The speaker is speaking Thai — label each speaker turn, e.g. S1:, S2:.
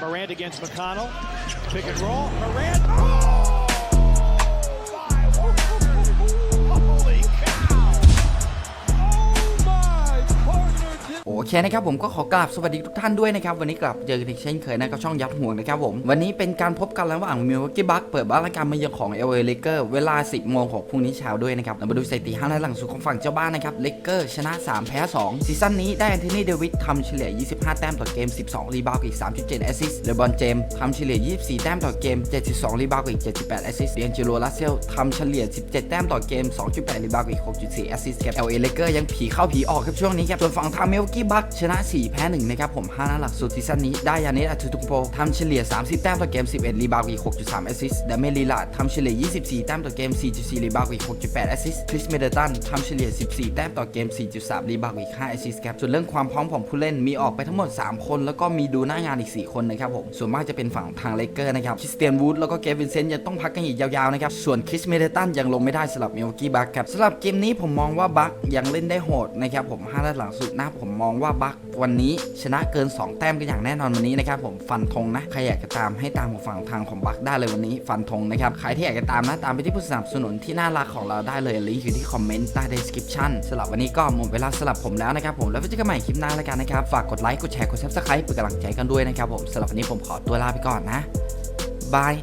S1: Morant against McConnell. Pick and roll. Morant. Oh!
S2: โอเคนะครับผมก็ขอกราบสวัสดีทุกท่านด้วยนะครับ วันนี้กลับเจอกันอีกเช่นเคยนะกับช่องยัดห่วงนะครับผมวันนี้เป็นการพบกันระหว่างมิวอกกี้บัคเปิดบ้านรายการมาเยือนของเอเวอร์เลเกอร์เวลา 10โมงของพรุ่งนี้เช้าด้วยนะครับเรามาดูสถิติห้านัดหลังสุดของฝั่งเจ้าบ้านนะครับเลเกอร์ชนะ 3 แพ้ 2 ซีซั่นนี้ได้แอนโทนีเดวิดทำเฉลี่ย 25 แต้มต่อเกม 12 รีบาวกับอีก 3.7 แอสซิสต์เลบอนเจมส์ทำเฉลี่ย 24 แต้มต่อเกม 72 รีบาวกับอีก 78 แอสซิสต์เดียนจิโรลาเซลทำเฉลี่ย 17 แต้มต่อเกม 2.8 รีบาวกับอีก 6.4 แอสซิสต์ครับ LA Lakers ยังผีเข้าผีออกครับช่วงนี้ครับส่วนฝั่งทางมิลกี้บัคชนะ 4 แพ้ 1 นะครับผม5นัดหลักสุดซีซั่นนี้ได้ยานิสอัตตุงโปทำเฉลี่ย 30 แต้มต่อเกม 11 รีบาวอีก 6.3 แอสซิสต์ดาเมลีลาทำเฉลี่ย 24 แต้มต่อเกม 4.4 รีบาวอีก 6.8 แอสซิสต์คริสเมเดตันทำเฉลี่ย 14 แต้มต่อเกม 4.3 รีบาวอีก 5 แอสซิสต์ครับส่วนเรื่องความพร้อมของผู้เล่นมีออกไปทั้งหมด 3 คน แล้วก็มีดูหน้างานอีก 4 คนนะครับผมส่วนมากจะเป็นฝั่งทางเลเกอร์นะครับคริสเตียนวูดแล้วก็เกวินเซนต์ยังต้องพักกันอีกยาวๆนะครับส่วนคริสเมเดตันยังลงไม่ได้สำหรับมิลวกี้บัคครับสำหรับเกมนี้ผมมองว่าบัคยังเล่นได้โหดนะครับผม5นัดหลังสุดนะผมมองว่าบัควันนี้ชนะเกิน 2 แต้มกันอย่างแน่นอนวันนี้นะครับผมฟันธงนะใครอยากจะตามให้ตามของฝั่งทางของบัคได้เลยวันนี้ ฟันธงนะครับใครที่อยากจะตามนะตามไปที่ผู้สนับสนุนที่น่ารักของเราได้เลยลิงก์อยู่ที่คอมเมนต์ใต้ description สำหรับวันนี้ก็หมดเวลาสำหรับผมแล้วนะครับผมแล้วไว้เจอกันใหม่คลิปหน้าแล้วกันนะครับฝากกดไลค์กดแชร์กด subscribe เป็นกำลังใจกันด้วยนะครับผมสำหรับวันนี้ผมขอตัวลาไปก่อนนะบาย